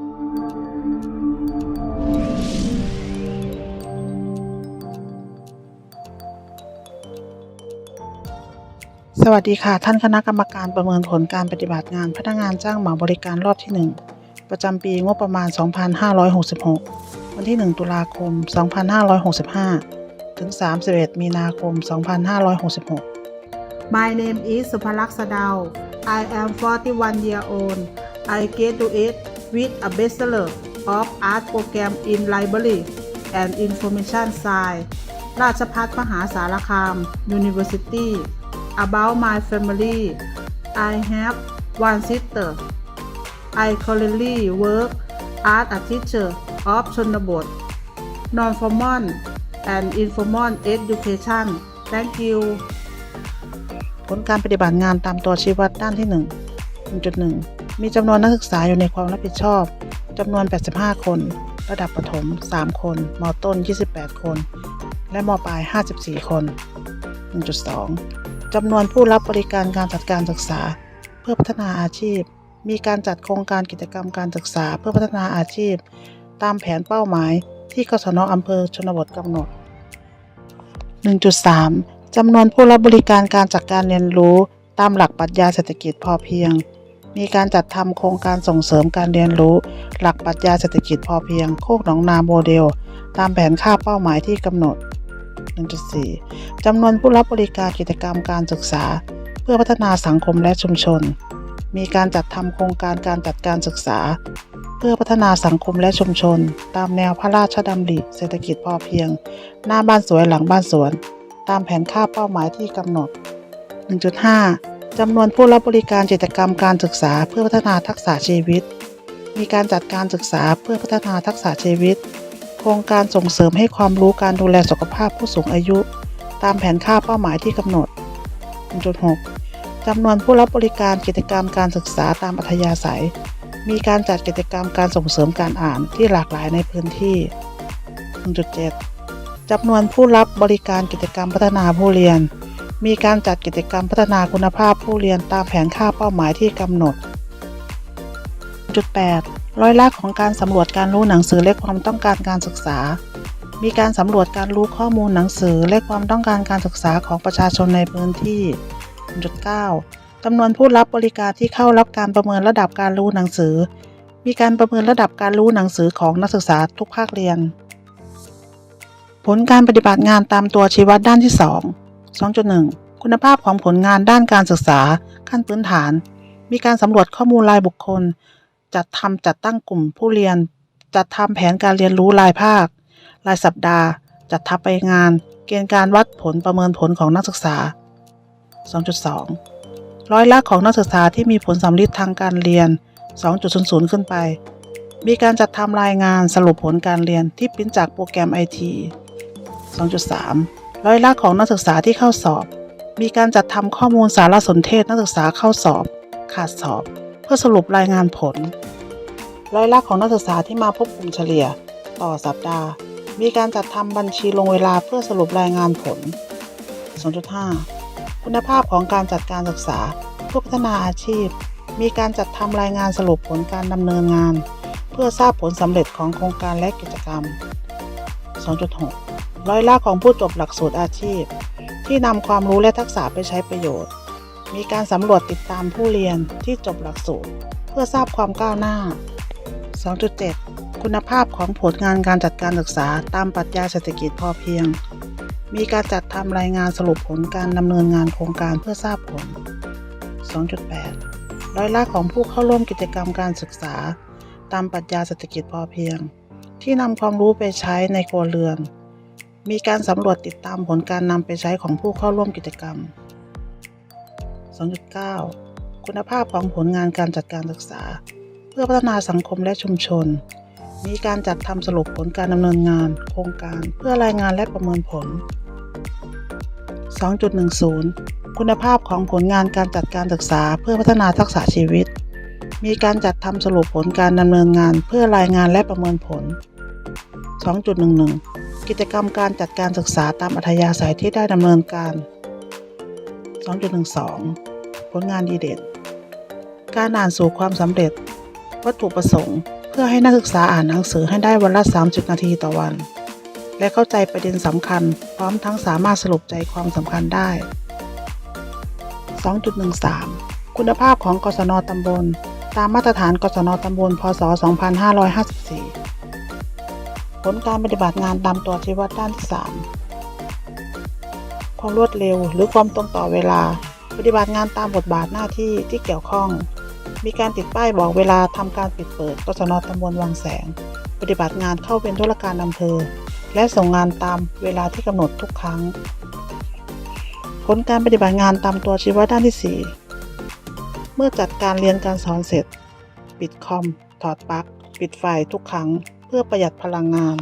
สวัสดีค่ะ ท่านคณะกรรมการประเมินผลการปฏิบัติงานพนักงานจ้างเหมาบริการรอบที่ 1 ประจำปีงบประมาณ 2566 วันที่ 1 ตุลาคม 2565 ถึง 31 มีนาคม 2566 My name is สุภลักษณ์สดาว I am 41 year old I graduate with a Bachelor of Art Program in Library and Information Science ราชภัฏมหาสารคาม University About my family I have one sister I currently work as a teacher of ชนบท Non-formal and informal education Thank you ผลการปฏิบัติงานตามตัวชี้วัดด้านที่ 1 1.1 มีจำนวนนักศึกษาอยู่ในความรับผิดชอบจำนวน 85 คน ระดับประถม 3 คน มต้น 28 คน และมปลาย 54 คน 1.2 จำนวนผู้รับบริการการจัดการศึกษา เพื่อพัฒนาอาชีพ มีการจัดโครงการกิจกรรมการศึกษาเพื่อพัฒนาอาชีพ ตามแผนเป้าหมายที่กศนอำเภอชนบทกำหนด 1.3 จำนวนผู้รับบริการการจัดการเรียนรู้ ตามหลักปรัชญาเศรษฐกิจพอเพียง มีการจัดทำโครงการส่งเสริมการเรียนรู้ หลักปรัชญาเศรษฐกิจพอเพียง โคกหนองนาโมเดล ตามแผนค่าเป้าหมายที่กำหนด 1.4 จำนวนผู้รับบริการกิจกรรมการศึกษา เพื่อพัฒนาสังคมและชุมชน มีการจัดทำโครงการการจัดการศึกษา เพื่อพัฒนาสังคมและชุมชน ตามแนวพระราชดำริเศรษฐกิจพอเพียง หน้าบ้านสวยหลังบ้านสวน ตามแผนค่าเป้าหมายที่กำหนด 1.5 จำนวนผู้รับบริการกิจกรรมการศึกษาเพื่อพัฒนาทักษะชีวิต มีการจัดการศึกษาเพื่อพัฒนาทักษะชีวิต โครงการส่งเสริมให้ความรู้การดูแลสุขภาพผู้สูงอายุ ตามแผนค่าเป้าหมายที่กำหนด 1.6 จำนวนผู้รับบริการกิจกรรมการศึกษาตามอัธยาศัย มีการจัดกิจกรรมการส่งเสริมการอ่านที่หลากหลายในพื้นที่ 1.7จำนวนผู้รับบริการกิจกรรมพัฒนาผู้เรียน มีการจัดกิจกรรมพัฒนาคุณภาพผู้เรียนตามแผนค่าเป้าหมายที่กำหนด1.8ร้อยละของการสำรวจการรู้หนังสือและความต้องการการศึกษา มีการสำรวจการรู้ข้อมูลหนังสือและความต้องการการศึกษาของประชาชนในพื้นที่1.9จำนวนผู้รับบริการที่เข้ารับการประเมินระดับการรู้หนังสือ มีการประเมินระดับการรู้หนังสือของนักศึกษาทุกภาคเรียน ผลการปฏิบัติงานตามตัวชี้วัดด้านที่ 2 2.1 คุณภาพของผลงานด้านการศึกษาขั้นพื้นฐาน มีการสำรวจข้อมูลรายบุคคล จัดทำจัดตั้งกลุ่มผู้เรียน จัดทำแผนการเรียนรู้รายภาค รายสัปดาห์ จัดทับไปงาน เกณฑ์การวัดผลประเมินผลของนักศึกษา 2.2 ร้อยละของนักศึกษาที่มีผลสำลิดทางการเรียน 2.00 ขึ้นไป มีการจัดทำรายงานสรุปผลการเรียนที่ปริ้นจากโปรแกรม IT 2.3 ร้อยละของนักศึกษาที่เข้าสอบ มีการจัดทำข้อมูลสารสนเทศนักศึกษาเข้าสอบ ขาดสอบ เพื่อสรุปรายงานผล ร้อยละของนักศึกษาที่มาพบกลุ่มเฉลี่ย ต่อสัปดาห์ มีการจัดทำบัญชีลงเวลาเพื่อสรุปรายงานผล2.5คุณภาพของการจัดการศึกษาเพื่อพัฒนาอาชีพ มีการจัดทำรายงานสรุปผลการดำเนินงาน เพื่อทราบผลสำเร็จของโครงการและกิจกรรม 2.6 ร้อยละของผู้จบหลักสูตรอาชีพ ที่นำความรู้และทักษะไปใช้ประโยชน์ มีการสำรวจติดตามผู้เรียนที่จบหลักสูตร เพื่อทราบความก้าวหน้า 2.7 คุณภาพของผลงานการจัดการศึกษาตามปรัชญาเศรษฐกิจพอเพียง มีการจัดทำรายงานสรุปผลการดำเนินงานโครงการเพื่อทราบผล 2.8 ร้อยละของผู้เข้าร่วมกิจกรรมการศึกษา ตามปรัชญาเศรษฐกิจพอเพียง ที่นำความรู้ไปใช้ในครัวเรือน มีการสำรวจติดตามผลการนำไปใช้ของผู้เข้าร่วมกิจกรรม 2.9 คุณภาพของผลงานการจัดการศึกษา เพื่อพัฒนาสังคมและชุมชน มีการจัดทำสรุปผลการดำเนินงาน โครงการเพื่อรายงานและประเมินผล 2.10 คุณภาพของผลงานการจัดการศึกษา เพื่อพัฒนาทักษะชีวิต มีการจัดทำสรุปผลการดำเนินงาน เพื่อรายงานและประเมินผล 2.11 กิจกรรมการจัดการศึกษาตามอัธยาศัยที่ได้ดำเนินการ 2.12 ผลงานดีเด่น การอ่านสู่ความสำเร็จ วัตถุประสงค์ เพื่อให้นักศึกษาอ่านหนังสือให้ได้วันละ 30 นาทีต่อวัน และเข้าใจประเด็นสำคัญ พร้อมทั้งสามารถสรุปใจความสำคัญได้ 2.13 คุณภาพของกศนตำบล ตามมาตรฐานกศนตำบล พศ 2554 ลการปฏิบัติงานตามตัวชี้วัดด้านที่ 3 ความรวดเร็วหรือความตรงต่อเวลา ปฏิบัติงานตามบทบาทหน้าที่ที่เกี่ยวข้อง มีการติดป้ายบอกเวลาทำการปิดเปิดกศนตำบลวังแสง ปฏิบัติงานเข้าเป็นธุรการอำเภอ และส่งงานตามเวลาที่กำหนดทุกครั้ง ผลการปฏิบัติงานตามตัวชี้วัดด้านที่ 4 เมื่อจัดการเรียนการสอนเสร็จ ปิดคอม ถอดปลั๊ก ปิดไฟทุกครั้ง เพื่อประหยัดพลังงาน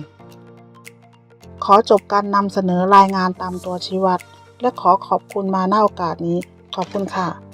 ขอจบการนำเสนอรายงานตามตัวชี้วัด และขอขอบคุณมาณโอกาสนี้ ขอบคุณค่ะ